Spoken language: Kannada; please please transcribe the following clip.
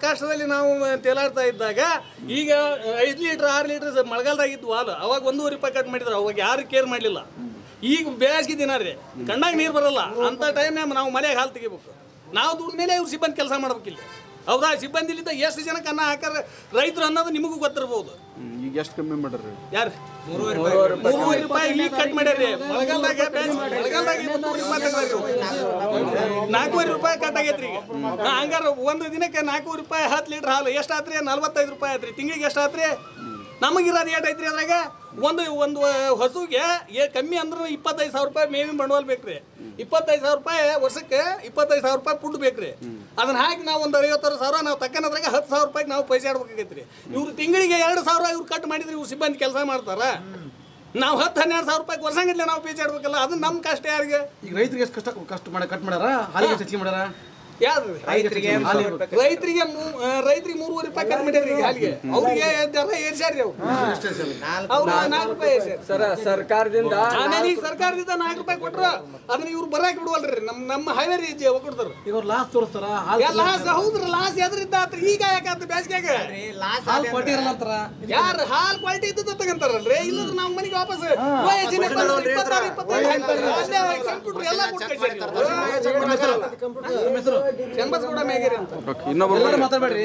ಆಕಾಶದಲ್ಲಿ ನಾವು ತೇಲಾಡ್ತಾ ಇದ್ದಾಗ ಈಗ ಐದು ಲೀಟ್ರ್ ಆರು ಲೀಟ್ರ್ ಮಳೆಗಾಲದಾಗ ಇದ್ವು ಹಾಲು. ಅವಾಗ ಒಂದೂವರೆ ರೂಪಾಯಿ ಕಟ್ ಮಾಡಿದ್ರು. ಅವಾಗ ಯಾರು ಕೇರ್ ಮಾಡಲಿಲ್ಲ. ಈಗ ಬೇಸಿಗೆ ದಿನ ರೀ. ಕಣ್ಣಾಗ ನೀರು ಬರಲ್ಲ. ಅಂತ ಟೈಮ್ನಾಗ ನಾವು ಮನೆಗೆ ಹಾಲು ತೆಗಿಬೇಕು. ನಾವು ದುಡ್ಡು ಮೇಲೆ ಇವ್ರು ಸಿಬ್ಬಂದಿ ಕೆಲಸ ಮಾಡ್ಬೇಕಿಲ್ಲ ಹೌದಾ ಸಿಬ್ಬಂದಿಲಿಂದ ಎಷ್ಟು ಜನಕ್ಕೆ ಅನ್ನ ಹಾಕಾರ ರೈತರು ಅನ್ನೋದು ನಿಮಗೂ ಗೊತ್ತಿರ್ಬೋದು. ಈಗ ಎಷ್ಟು ಕಮ್ಮಿ ಮಾಡ್ರಿ ಯಾರು? ಮೂರುವರೆ ರೂಪಾಯಿ. ಈಗ ಕಟ್ ಮಾಡ್ಯಾರಿ ಮಳೆಗಾಲದಾಗ ಮಳೆಗಾಲದಾಗ ಮುನ್ನೂರು ರೂಪಾಯಿ ತೆಗ್ದಾರಿ ಇವ್ರು. ನಾಲ್ಕೂವರೆ ರೂಪಾಯಿ ಕಟ್ ಆಗೈತ್ರಿ ಈಗ. ಹಂಗಾರ ಒಂದು ದಿನಕ್ಕೆ ನಾಲ್ಕೂವರೆ ರೂಪಾಯಿ ಹತ್ತು ಲೀಟ್ರ್ ಹಾಲು ಎಷ್ಟು ಆತ್ರಿ ನಲ್ವತ್ತೈದು ರೂಪಾಯಿ ಆತ್ರಿ. ತಿಂಗಳಿಗೆ ಎಷ್ಟು ಆತ್ರಿ ನಮಗಿರೋದು ಏಟ್ ಐತ್ರಿ ಅದ್ರಾಗ. ಒಂದು ಒಂದು ಹಸುಗೆ ಏ ಕಮ್ಮಿ ಅಂದ್ರೆ ಇಪ್ಪತ್ತೈದು ಸಾವಿರ ರೂಪಾಯಿ ಮೇವಿನ ಬಂಡವಾಳ ಬೇಕ್ರಿ. ಇಪ್ಪತ್ತೈದು ಸಾವಿರ ರೂಪಾಯಿ ವರ್ಷಕ್ಕೆ ಇಪ್ಪತ್ತೈದು ಸಾವಿರ ರೂಪಾಯಿ ಫುಡ್ ಬೇಕ್ರಿ. ಅದನ್ನ ಹಾಕಿ ನಾವು ಒಂದು ಐವತ್ತಾರು ಸಾವಿರ, ನಾವು ತಕ್ಕನದ್ರಾಗ ಹತ್ತು ಸಾವಿರ ರೂಪಾಯಿ ನಾವು ಪೈಸೆ ಆಡ್ಬೇಕಾಗೈತ್ರಿ ಇವ್ರು ತಿಂಗಳಿಗೆ ಎರಡು ಸಾವಿರ ಇವ್ರು ಕಟ್ ಮಾಡಿದ್ರೆ ಇವ್ರು ಸಿಬ್ಬಂದಿ ಕೆಲಸ ಮಾಡ್ತಾರ. ನಾವು ಹತ್ತು ಹನ್ನೆರಡು ಸಾವಿರ ರೂಪಾಯಿ ವರ್ಷಂಗಿಲ್ಲ ನಾವು ಪೇಚೆ ಇಡ್ಬೇಕಲ್ಲ ಅದು ನಮ್ಮ ಕಷ್ಟ ಯಾರಿಗೆ? ಈಗ ರೈತರಿಗೆ ಎಷ್ಟು ಕಷ್ಟ ಕಷ್ಟ ಮಾಡಿ ಕಟ್ ಮಾಡ್ಯಾರ? ಹಾಲಿಗೆ ಎಷ್ಟು ಹೆಚ್ಚಿಗೆ ಮಾಡ್ಯಾರ? ಯಾವ್ದು? ರೈತರಿಗೆ ರೈತರಿಗೆ ರೈತರಿಗೆ ಮೂರುವರೆ ರೂಪಾಯಿ ಮಾಡ್ಯಾರ ಈಗ ಹಾಲಿಗೆ. ಅವ್ರಿಗೆ ದರ ಏರ್ಸ್ಯಾರ್ರಿ ಅವ್ರು. ಅವ್ರು ನಾಲ್ಕು ರೂಪಾಯಿ ಏರ್ಸ್ಯಾರ ಸರ ಸರ್ಕಾರದಿಂದ ಆಮೇಲೆ ಈಗ ಸರ್ಕಾರದಿಂದ ನಾಲ್ಕು ರೂಪಾಯಿ ಕೊಟ್ರ ಅದನ್ನ ಇವ್ರು ಬರಾಕ್ ಬಿಡುವಲ್ರಿ. ನಮ್ಮ ನಮ್ಮ ಹೈವೇ ರೀತಿ ಒಕ್ಕಡ್ತಾರ ಈಗ ಲಾಸ್ ತೋರಿಸ್ತಾರ ಲಾಸ್ ಹೌದ್ರ ಲಾಸ್ ಎದ್ರಿಂದ ಆತ್ರಿ. ಈಗ ಯಾಕಂತ ಬೇಸಿಗೆಗ ಹಾಲು ಕ್ವಾಲಿಟಿ ಇರಲ್ಲ ಯಾರ ಹಾಲ್ ಕ್ವಾಲಿಟಿ ಇದ್ದದ ತಗಂತಾರಲ್ರಿ? ಇಲ್ಲದ್ರ ನಾವು ಮನೆಗೆ ವಾಪಸ್ ಕಂಪ್ಯೂಟರ್ ಎಲ್ಲ ಕೊಟ್ಟು ಕಳ್ಸ್ಯಾರ ಇವ್ರು. ಕೂಡ ಮೇಗೇರಿ ಅಂತ ಇನ್ನೊಬ್ಬರು ಮಾತಾಡ್ಬೇಡ್ರಿ